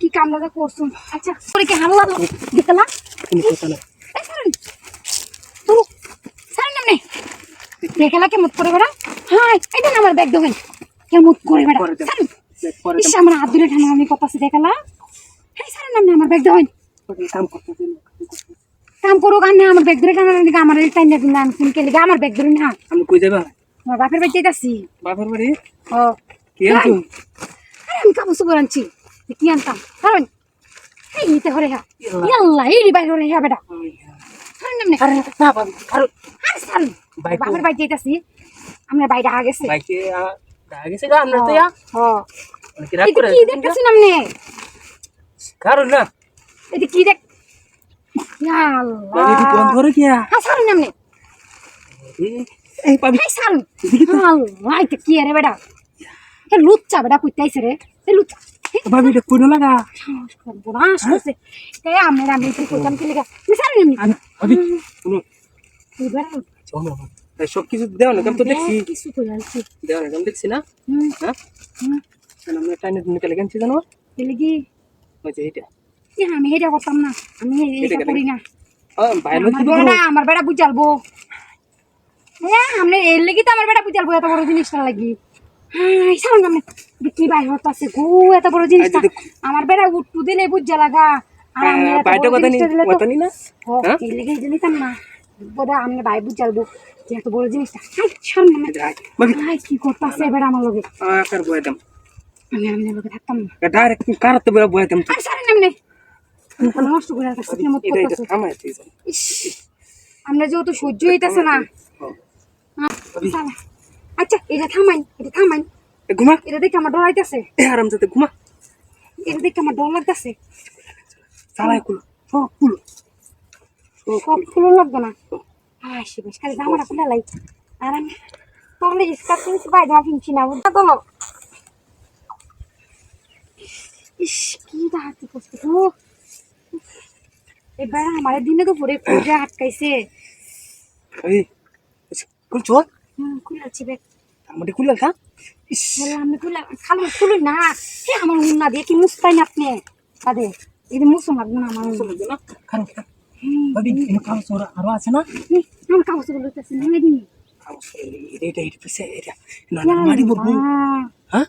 কি আচ্ছা কি হামলা দিতলা দেখালা কেমন করে বেড়া। এটা আমার ব্যাগ দোকান কেমন করে বেড়া। পরে দেব। সারুন দেখ, পরে ইস আমার হাত ধরে ঠান্ডা আমি কথা আছে দেখালা হ্যাঁ আমার ব্যাগ দোকান কাম না আমার ব্যাগ ধরে টানা টানা আমার টাইম দিন না ফোন কে আমার ব্যাগ ধরে না। আমি কই যাবা? আমার বাপের বাড়ি যাইতাছি বাপের বাড়ি? ও। কি আমি কাপড় চোপড় আনছি। কি আনতাম? কারণ এই নিতে হরে হ্যাঁ ইয়াল্লা এই বাইরে হরে হ্যাঁ বেটা। বাপের বাড়ি যাইতাছি। আমরা বাইরে আগে গেছে। বাইকে দাগে সে গা আমরা তো ও অনেক রাগ এটা করে কি দেখতেছেন আপনি কারণ না। এটা কি দেখ বাবু কি আল্লাহ বন্ধ করে কি হ্যাঁ এই পাবি। এই আল্লাহ এটা কি রে বেটা। এটা লুচ্চা বেটা কুইতাইছে রে। এই লুচ্চা এটা লাগা। করছে আমি আমি কইতাম কি লেগা। তুই সব কিছু দেও না তো দেখছি। কিছু কই আনছি দেও না দেখছি না। হুম। হ্যাঁ? হুম। আমরা টাইনে দিনে কেলে গেছি জানো? এলে কি ওই যে এটা কি আমি এটা করতাম না। আমি এটা এটা কেন? করি না। হ্যাঁ আমার বেড়া বুঝালবো। হ্যাঁ আমি এর লাগি তো আমার বেড়া বুঝালবো এত বড় জিনিসটা লাগি হ্যাঁ সারুন আমি কি বাই হতাছে গো এত বড় আচ্ছা, আমার বেড়া উঠু দিলে বুঝা লাগা। আর আমি এত বাইটা বড় কথা নি জিনিসটা দিলে তো- কথা নি না? ও, হ্যাঁ? জানিতাম না। বোধা আমি ভাই বুঝালবো যে এত বড় জিনিসটা। হাই সারুন আমি কি করতেছে বেড়া আমার লগে? আকার বয়াতাম আমি আমি লগে থাকতাম না। ডাইরেক্ট কারত বেরা বয়াতাম আর সারুন এমনি নষ্ট করে রাখতেছে কেমন এটা এটা করতেছে? থামাই তুই ইস, আমরা যেহেতু সহ্য হইতেছে না। শালা। আচ্ছা এটা থামাই এটা থামাই। ঘুমা। এটা দেখে আমার ডর আইতেছে এ আরাম যাতে ঘুমা। এটা দেখে আমার ডর লাগতেছে। চালাই কুলো সব কুলো। সব খুলে লাগবে না। হ্যাঁ সে বেশ খালি জামাটা খুলে লাই। আর আমি তাহলে স্কার্ট কিনছি বাইরে জামা কিনছি না বুঝতে তো? ইস কি দাঁড়াতে করছে ও এবার আমার দিনে তো খুঁজে আটকাইছে। এই কোন চোর হুম খুলে আছে ব্যাগ আমাদের কুলাল থা ইস। বললাম আমি খুলে খালো খুলুন না হে আমার উন্না দিয়ে কি মুস্তাই না আপনি? তাদে এই যে মুসুম লাগবে না আমার উন্না চলে না? খারাপ খারাপ ভাবি এনে কালো চোর আরও আছে না? নে, আমার কাগজগুলো তো নিয়ে দিই কালো চোর এটা এটা এটা পিছে এটা। না না মারি বলব। হ্যাঁ?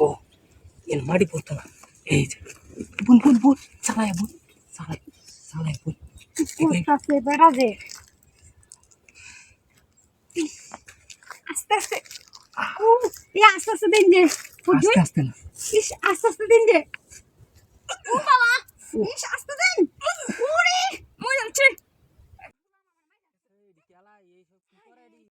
ও মারি বলতো না। এই যে বুন বুন বুন চালাই বুন। চালাই চালাই বুন। করতেছে বেড়া যে আস্তে আস্তে। ও এ আস্তে আস্তে দিন যে। আস্তে আস্তে না। ইস আস্তে আস্তে দিন যে। ও বাবা। ইস